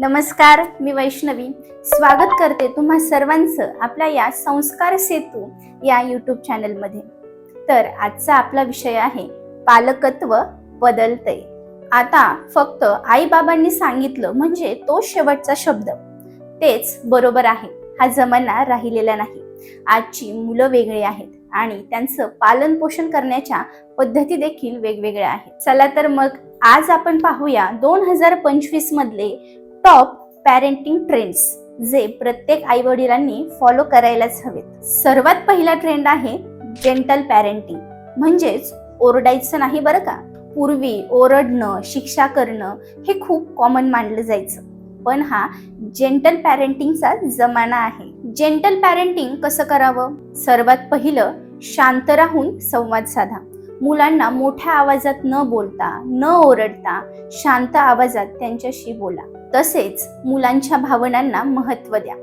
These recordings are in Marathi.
नमस्कार मी वैष्णवी. स्वागत करते तुम्हा सर्वांचं आपल्या या संस्कार सेतू या यूट्यूब चॅनलमध्ये तर आजचा आपला विषय आहे पालकत्व बदलतंय. आता फक्त आई बाबांनी सांगितलं म्हणजे तो शेवटचा शब्द. तेच बरोबर आहे. हा जमाना राहिलेला नाही. आजची मुलं वेगळी आहेत आणि त्यांचं पालन पोषण करण्याच्या पद्धती देखील वेगवेगळ्या आहेत. चला तर मग आज आपण पाहूया दोन हजार पंचवीस मधले टॉप पॅरेंटिंग ट्रेंड्स जे प्रत्येक आई वडिलांनी फॉलो करायलाच हवेत. सर्वात पहिला ट्रेंड आहे जेंटल पॅरेंटिंग म्हणजेच ओरडायचं नाही बरं का? पूर्वी ओरडणं शिक्षा करणं हे खूप कॉमन मानलं जायचं. पण हा जेंटल पॅरेंटिंगचा जमाना आहे. जेंटल पॅरेंटिंग कसं करावं? सर्वात पहिलं शांत राहून संवाद साधा. मुलांना मोठ्या आवाजात न बोलता न ओरडता शांत आवाजात त्यांच्याशी बोला. तसेच मुलांच्या भावनांना महत्त्व द्या.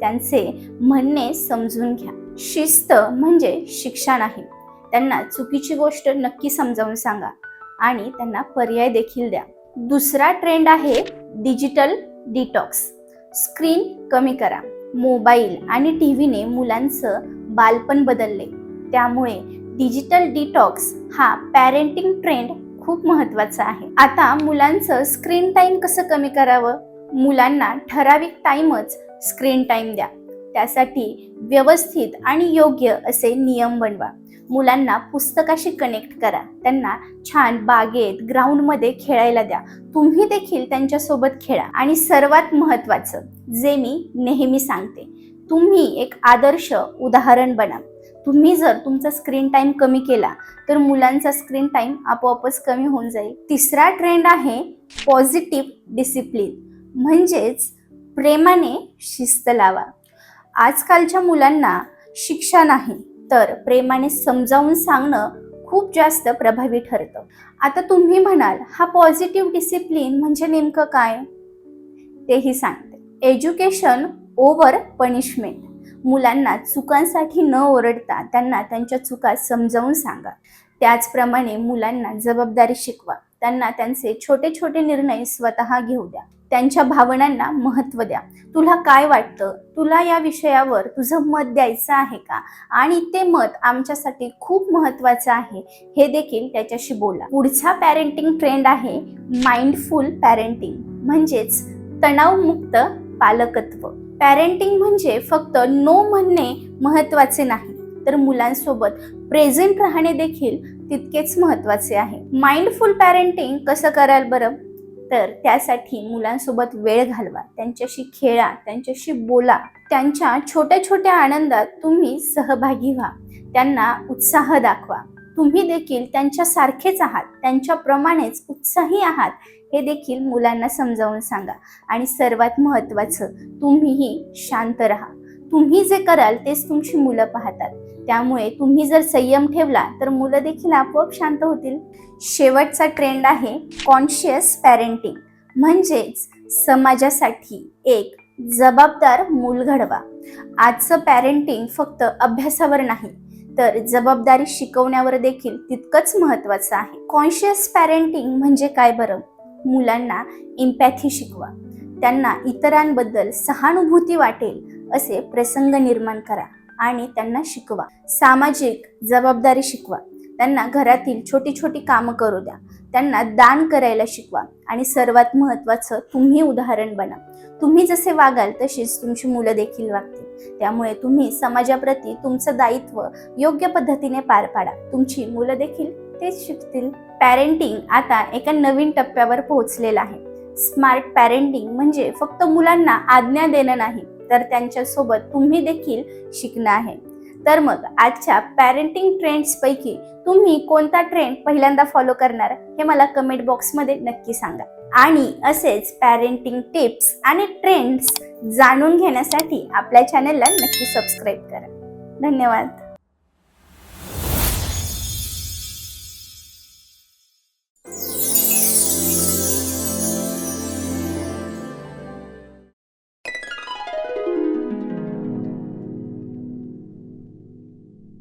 त्यांचे म्हणणे समजून घ्या. शिस्त म्हणजे शिक्षा नाही त्यांना चुकीची गोष्ट नक्की समजावून सांगा आणि त्यांना पर्याय देखील द्या. दुसरा ट्रेंड आहे डिजिटल डिटॉक्स स्क्रीन कमी करा. मोबाईल आणि टी व्हीने मुलांचं बालपण बदलले. त्यामुळे डिजिटल डिटॉक्स हा पॅरेंटिंग ट्रेंड खूप महत्वाचं आहे. आता मुलांचं स्क्रीन टाइम कसं कमी करावं? मुलांना ठराविक टाइमच स्क्रीन टाइम द्या. त्यासाठी व्यवस्थित आणि योग्य असे नियम बनवा. मुलांना पुस्तकाशी कनेक्ट करा. त्यांना छान बागेत ग्राउंडमध्ये खेळायला द्या. तुम्ही देखील त्यांच्यासोबत खेळा. आणि सर्वात महत्त्वाचं जे मी नेहमी सांगते तुम्ही एक आदर्श उदाहरण बना. तुम्ही जर तुमचा स्क्रीन टाईम कमी केला तर मुलांचा स्क्रीन टाईम आपोआपच कमी होऊन जाईल. तिसरा ट्रेंड आहे पॉझिटिव्ह डिसिप्लिन म्हणजेच प्रेमाने शिस्त लावा. आजकालच्या मुलांना शिक्षा नाही तर प्रेमाने समजावून सांगणं खूप जास्त प्रभावी ठरतं. आता तुम्ही म्हणाल हा पॉझिटिव्ह डिसिप्लिन म्हणजे नेमकं काय? तेही सांगते. एज्युकेशन ओव्हर पनिशमेंट मुलांना चुकांसाठी न ओरडता त्यांना त्यांच्या चुका समजावून सांगा. त्याचप्रमाणे मुलांना जबाबदारी शिकवा. त्यांना त्यांचे छोटे छोटे निर्णय स्वतः घेऊ द्या. त्यांच्या भावनांना महत्त्व द्या. तुला काय वाटतं? तुला या विषयावर तुझं मत द्यायचं आहे का? आणि ते मत आमच्यासाठी खूप महत्त्वाचं आहे. हे देखील त्याच्याशी बोला. पुढचा पॅरेंटिंग ट्रेंड आहे माइंडफुल पॅरेंटिंग म्हणजेच तणावमुक्त पालकत्व. पॅरेंटिंग म्हणजे फक्त नो म्हणणे महत्त्वाचे नाही. तर मुलांसोबत प्रेझेंट राहणे देखील तितकेच महत्त्वाचे आहे. माइंडफुल पॅरेंटिंग कसं कराल बरं? तर त्यासाठी मुलांसोबत वेळ घालवा. त्यांच्याशी खेळा त्यांच्याशी बोला. त्यांच्या छोट्या छोट्या आनंदात तुम्ही सहभागी व्हा. त्यांना उत्साह दाखवा. तुम्ही देखील त्यांच्यासारखेच आहात त्यांच्याप्रमाणेच उत्साही आहात हे देखील मुलांना समजावून सांगा. आणि सर्वात महत्त्वाचं तुम्हीही शांत राहा. तुम्ही जे कराल तेच तुमची मुलं पाहतात. त्यामुळे तुम्ही जर संयम ठेवला तर मुलं देखील आपोआप शांत होतील. शेवटचा ट्रेंड आहे कॉन्शियस पॅरेंटिंग म्हणजेच समाजासाठी एक जबाबदार मूल घडवा. आजचं पॅरेंटिंग फक्त अभ्यासावर नाही तर जबाबदारी शिकवण्यावर देखील तितकंच महत्त्वाचं आहे. कॉन्शियस पॅरेंटिंग म्हणजे काय बरं? मुलांना इम्पॅथी शिकवा. त्यांना इतरांबद्दल सहानुभूती वाटेल असे प्रसंग निर्माण करा आणि त्यांना शिकवा. सामाजिक जबाबदारी शिकवा. त्यांना घरातील छोटी छोटी कामं करू द्या. त्यांना दान करायला शिकवा. आणि सर्वात महत्त्वाचं तुम्ही उदाहरण बना. तुम्ही जसे वागाल तशीच तुमची मुलं देखील वागतील. त्यामुळे तुम्ही समाजाप्रती तुमचं दायित्व योग्य पद्धतीने पार पाडा. तुमची मुलं देखील तेच शिकतील. पॅरेंटिंग आता एका नवीन टप्प्यावर पोहोचलेलं आहे. स्मार्ट पॅरेंटिंग म्हणजे फक्त मुलांना आज्ञा देणं नाही तर त्यांच्यासोबत तुम्ही देखील शिकणं आहे. तर मग आजच्या पॅरेंटिंग ट्रेंड्सपैकी तुम्ही कोणता ट्रेंड पहिल्यांदा फॉलो करणार? हे मला कमेंट बॉक्समध्ये नक्की सांगा. आणि असेच पॅरेंटिंग टिप्स आणि ट्रेंड्स जाणून घेण्यासाठी आपल्या चॅनलला नक्की सबस्क्राईब करा. धन्यवाद.